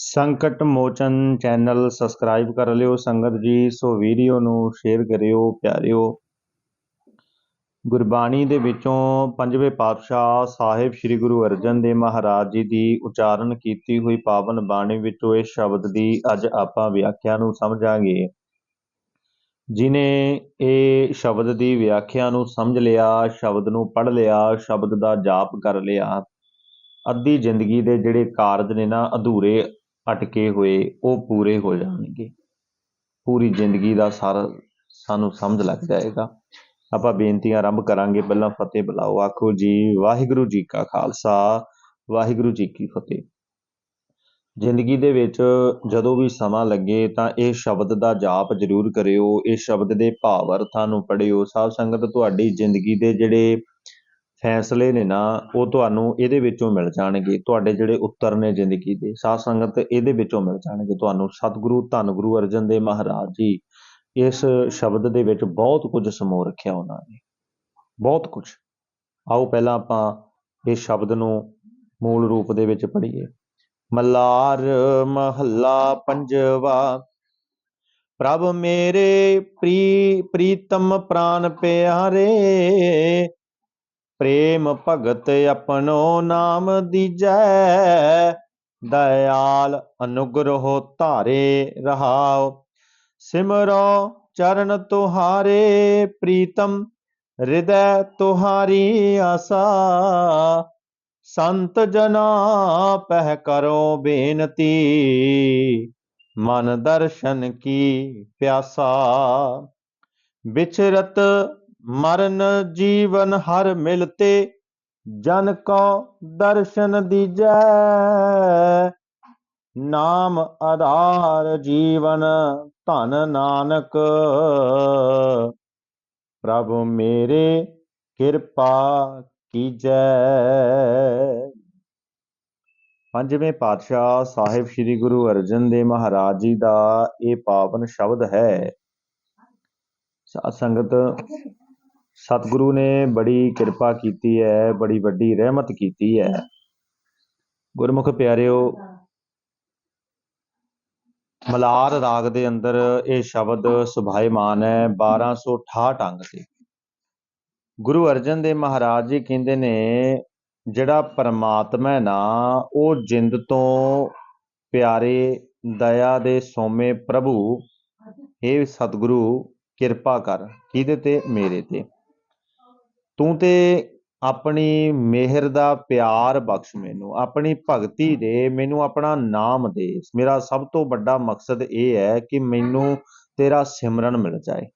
ਸੰਕਟ ਮੋਚਨ channel subscribe ਕਰ ਲਿਓ, ਸੰਗਤ ਜੀ, ਸੋ ਵੀਡੀਓ ਨੂੰ ਸ਼ੇਅਰ ਕਰਿਓ, ਪਿਆਰਿਓ। ਗੁਰਬਾਣੀ ਦੇ ਵਿੱਚੋਂ ਪੰਜਵੇਂ ਪਾਤਸ਼ਾਹ ਸਾਹਿਬ ਸ੍ਰੀ ਗੁਰੂ ਅਰਜਨ ਦੇਵ ਮਹਾਰਾਜ ਜੀ ਦੀ ਉਚਾਰਨ ਕੀਤੀ ਹੋਈ ਪਾਵਨ ਬਾਣੀ ਵਿੱਚੋਂ ਇਹ ਸ਼ਬਦ ਦੀ ਅੱਜ ਆਪਾਂ ਵਿਆਖਿਆ ਨੂੰ ਸਮਝਾਂਗੇ। ਜਿਨੇ ਇਹ ਸ਼ਬਦ ਦੀ ਵਿਆਖਿਆ ਨੂੰ ਸਮਝ ਲਿਆ, ਸ਼ਬਦ ਨੂੰ ਪੜ੍ਹ ਲਿਆ, ਸ਼ਬਦ ਦਾ ਜਾਪ ਕਰ ਲਿਆ, ਅੱਧੀ ਜ਼ਿੰਦਗੀ ਦੇ ਜਿਹੜੇ ਕਾਰਜ ਨੇ ਨਾ, ਅਧੂਰੇ ਅਟਕੇ ਹੋਏ, ਉਹ ਪੂਰੇ ਹੋ ਜਾਣਗੇ। ਪੂਰੀ ਜ਼ਿੰਦਗੀ ਦਾ ਸਾਰਾ ਸਾਨੂੰ ਸਮਝ ਲੱਗ ਜਾਏਗਾ। ਆਪਾਂ ਬੇਨਤੀਆਂ ਆਰੰਭ ਕਰਾਂਗੇ। ਪਹਿਲਾਂ ਫਤਿਹ ਬੁਲਾਓ। ਆਖੋ ਜੀ, ਵਾਹਿਗੁਰੂ ਜੀ ਕਾ ਖਾਲਸਾ, ਵਾਹਿਗੁਰੂ ਜੀ ਕੀ ਫਤਿਹ। ਜ਼ਿੰਦਗੀ ਦੇ ਵਿੱਚ ਜਦੋਂ ਵੀ ਸਮਾਂ ਲੱਗੇ ਤਾਂ ਇਹ ਸ਼ਬਦ ਦਾ ਜਾਪ ਜ਼ਰੂਰ ਕਰਿਓ। ਇਹ ਸ਼ਬਦ ਦੇ ਭਾਵ ਅਰਥਾਂ ਨੂੰ ਪੜਿਓ ਸਾਧ ਸੰਗਤ ਤੁਹਾਡੀ ਜ਼ਿੰਦਗੀ ਦੇ ਜਿਹੜੇ ਫੈਸਲੇ ਨੇ ਨਾ, ਉਹ ਤੁਹਾਨੂੰ ਇਹਦੇ ਵਿੱਚੋਂ ਮਿਲ ਜਾਣਗੇ। ਤੁਹਾਡੇ ਜਿਹੜੇ ਉੱਤਰ ਨੇ ਜ਼ਿੰਦਗੀ ਦੇ, ਸਾਧ ਸੰਗਤ ਇਹਦੇ ਵਿੱਚੋਂ ਮਿਲ ਜਾਣਗੇ ਤੁਹਾਨੂੰ। ਸਤਿਗੁਰੂ, ਧੰਨ ਗੁਰੂ ਅਰਜਨ ਦੇਵ ਮਹਾਰਾਜ ਜੀ, ਇਸ ਸ਼ਬਦ ਦੇ ਵਿੱਚ ਬਹੁਤ ਕੁਝ ਸਮੋ ਰੱਖਿਆ ਉਹਨਾਂ ਨੇ। ਬਹੁਤ ਕੁਝ। ਆਓ ਪਹਿਲਾਂ ਆਪਾਂ ਇਸ ਸ਼ਬਦ ਨੂੰ ਮੂਲ ਰੂਪ ਦੇ ਵਿੱਚ ਪੜ੍ਹੀਏ। ਮਲਾਰ ਮਹੱਲਾ ਪੰਜਵਾ, ਪ੍ਰਭ ਮੇਰੇ ਪ੍ਰੀ, ਪ੍ਰੀਤਮ ਪ੍ਰਾਨ ਪਿਆਰੇ ਪ੍ਰੇਮ ਭਗਤ ਆਪਣੋ ਨਾਮ ਦੀਜੈ। ਦਇਆਲ ਅਨੁਗ੍ਰਹ ਧਾਰੇ ਰਹਾਉ। ਸਿਮਰੋ ਚਰਨ ਤੁਹਾਰੇ, ਪ੍ਰੀਤਮ ਹਿਰਦੈ ਤੁਹਾਰੀ ਆਸਾ। ਸੰਤ ਜਨਾ ਪਹਿ ਕਰੋ ਬੇਨਤੀ, ਮਨ ਦਰਸ਼ਨ ਕੀ ਪਿਆਸਾ। ਵਿਚਰਤ ਮਰਨ ਜੀਵਨ ਹਰ ਮਿਲਤੇ ਜਨ ਕੋ ਦਰਸ਼ਨ ਦੀਜੈ। ਨਾਮ ਆਧਾਰ ਜੀਵਨ ਧਨ ਨਾਨਕ। ਪ੍ਰਭ ਮੇਰੇ ਕਿਰਪਾ ਕੀਜੈ। ਪੰਜਵੇਂ ਪਾਤਸ਼ਾਹ ਸਾਹਿਬ ਸ੍ਰੀ ਗੁਰੂ ਅਰਜਨ ਦੇਵ ਮਹਾਰਾਜ ਜੀ ਦਾ ਇਹ ਪਾਵਨ ਸ਼ਬਦ ਹੈ। ਸਾਧ ਸੰਗਤ ਸਤਿਗੁਰੂ ਨੇ ਬੜੀ ਕਿਰਪਾ ਕੀਤੀ ਹੈ, ਬੜੀ ਵੱਡੀ ਰਹਿਮਤ ਕੀਤੀ ਹੈ। ਗੁਰਮੁਖ ਪਿਆਰਿਓ, ਮਲਾਰ ਰਾਗ ਦੇ ਅੰਦਰ ਇਹ ਸ਼ਬਦ ਸੁਭਾਇਮਾਨ ਹੈ 1268 ਅੰਗ ਤੇ। ਗੁਰੂ ਅਰਜਨ ਦੇਵ ਮਹਾਰਾਜ ਜੀ ਕਹਿੰਦੇ ਨੇ, ਜਿਹੜਾ ਪਰਮਾਤਮਾ ਹੈ ਨਾ, ਉਹ ਜਿੰਦ ਤੋਂ ਪਿਆਰੇ, ਦਇਆ ਦੇ ਸੋਮੇ ਪ੍ਰਭੂ ਇਹ ਸਤਿਗੁਰੂ, ਕਿਰਪਾ ਕਰ, ਕਿਹਦੇ ਤੇ? ਮੇਰੇ ਤੇ। ਤੂੰ ਤੇ ਆਪਣੀ ਮਿਹਰ ਦਾ ਪਿਆਰ ਬਖਸ਼ ਮੈਨੂੰ ਆਪਣੀ ਭਗਤੀ ਦੇ ਮੈਨੂੰ ਆਪਣਾ ਨਾਮ ਦੇ। ਮੇਰਾ ਸਭ ਤੋਂ ਵੱਡਾ ਮਕਸਦ ਇਹ ਹੈ ਕਿ ਮੈਨੂੰ ਤੇਰਾ ਸਿਮਰਨ ਮਿਲ ਜਾਏ।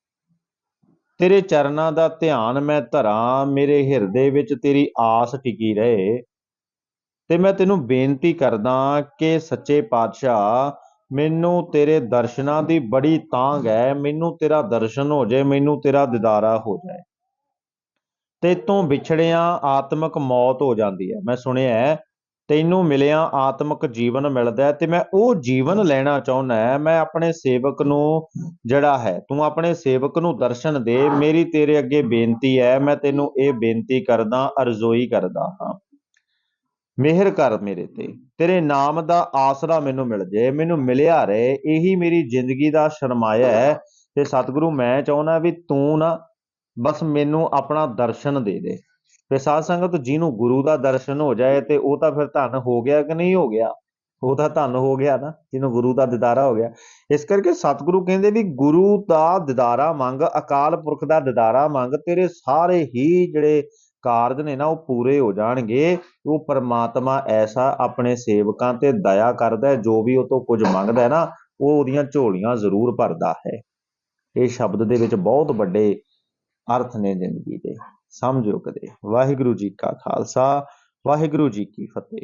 ਤੇਰੇ ਚਰਨਾਂ ਦਾ ਧਿਆਨ ਮੈਂ ਧਰਾਂ ਮੇਰੇ ਹਿਰਦੇ ਵਿੱਚ ਤੇਰੀ ਆਸ ਟਿਕੀ ਰਹੇ। ਤੇ ਮੈਂ ਤੈਨੂੰ ਬੇਨਤੀ ਕਰਦਾ ਕਿ ਸੱਚੇ ਪਾਤਸ਼ਾਹ ਮੈਨੂੰ ਤੇਰੇ ਦਰਸ਼ਨਾਂ ਦੀ ਬੜੀ ਤਾਂਗ ਹੈ। ਮੈਨੂੰ ਤੇਰਾ ਦਰਸ਼ਨ ਹੋ ਜਾਏ ਮੈਨੂੰ ਤੇਰਾ ਦਿਦਾਰਾ ਹੋ ਜਾਏ। ਤੇ ਤੋਂ ਵਿਛੜਿਆ ਆਤਮਿਕ ਮੌਤ ਹੋ ਜਾਂਦੀ ਹੈ। ਮੈਂ ਸੁਣਿਆ ਤੈਨੂੰ ਮਿਲਿਆ ਆਤਮਿਕ ਜੀਵਨ ਮਿਲਦਾ ਹੈ ਤੇ ਮੈਂ ਉਹ ਜੀਵਨ ਲੈਣਾ ਚਾਹੁੰਦਾ ਹਾਂ। ਮੈਂ ਆਪਣੇ ਸੇਵਕ ਨੂੰ ਜਿਹੜਾ ਹੈ, ਤੂੰ ਆਪਣੇ ਸੇਵਕ ਨੂੰ ਦਰਸ਼ਨ ਦੇ। ਮੇਰੀ ਤੇਰੇ ਅੱਗੇ ਬੇਨਤੀ ਹੈ, ਮੈਂ ਤੈਨੂੰ ਇਹ ਬੇਨਤੀ ਕਰਦਾ, ਅਰਜ਼ੋਈ ਕਰਦਾ ਹਾਂ। ਮਿਹਰ ਕਰ ਮੇਰੇ ਤੇ। ਤੇਰੇ ਨਾਮ ਦਾ ਆਸਰਾ ਮੈਨੂੰ ਮਿਲ ਜੇ, ਮੈਨੂੰ ਮਿਲਿਆ ਰਹੇ। ਇਹੀ ਮੇਰੀ ਜ਼ਿੰਦਗੀ ਦਾ ਸ਼ਰਮਾਇਆ ਹੈ। ਤੇ ਸਤਿਗੁਰੂ, ਮੈਂ ਚਾਹੁੰਦਾ ਵੀ ਤੂੰ ਨਾ ਬਸ ਮੈਨੂੰ ਆਪਣਾ ਦਰਸ਼ਨ ਦੇ ਦੇ। ਤੇ ਸਾਧ ਸੰਗਤ ਜਿਹਨੂੰ ਗੁਰੂ ਦਾ ਦਰਸ਼ਨ ਹੋ ਜਾਏ ਤੇ ਉਹ ਤਾਂ ਫਿਰ ਧੰਨ ਹੋ ਗਿਆ ਕਿ ਨਹੀਂ ਹੋ ਗਿਆ? ਉਹ ਤਾਂ ਧੰਨ ਹੋ ਗਿਆ ਨਾ, ਜਿਹਨੂੰ ਗੁਰੂ ਦਾ ਦਿਦਾਰਾ ਹੋ ਗਿਆ। ਇਸ ਕਰਕੇ ਸਤਿਗੁਰੂ ਕਹਿੰਦੇ ਵੀ ਗੁਰੂ ਦਾ ਦਿਦਾਰਾ ਮੰਗ, ਅਕਾਲ ਪੁਰਖ ਦਾ ਦਿਦਾਰਾ ਮੰਗ, ਤੇਰੇ ਸਾਰੇ ਹੀ ਜਿਹੜੇ ਕਾਰਜ ਨੇ ਨਾ ਉਹ ਪੂਰੇ ਹੋ ਜਾਣਗੇ। ਉਹ ਪਰਮਾਤਮਾ ਐਸਾ ਆਪਣੇ ਸੇਵਕਾਂ ਤੇ ਦਇਆ ਕਰਦਾ ਜੋ ਵੀ ਉਹ ਤੋਂ ਕੁਝ ਮੰਗਦਾ ਹੈ ਨਾ, ਉਹ ਉਹਦੀਆਂ ਝੋਲੀਆਂ ਜ਼ਰੂਰ ਭਰਦਾ ਹੈ। ਇਹ ਸ਼ਬਦ ਦੇ ਵਿੱਚ ਬਹੁਤ ਵੱਡੇ ਅਰਥ ਨੇ ਜ਼ਿੰਦਗੀ ਦੇ ਸਮਝੋ ਕਦੇ ਵਾਹਿਗੁਰੂ ਜੀ ਕਾ ਖਾਲਸਾ ਵਾਹਿਗੁਰੂ ਜੀ ਕੀ ਫਤਿਹ।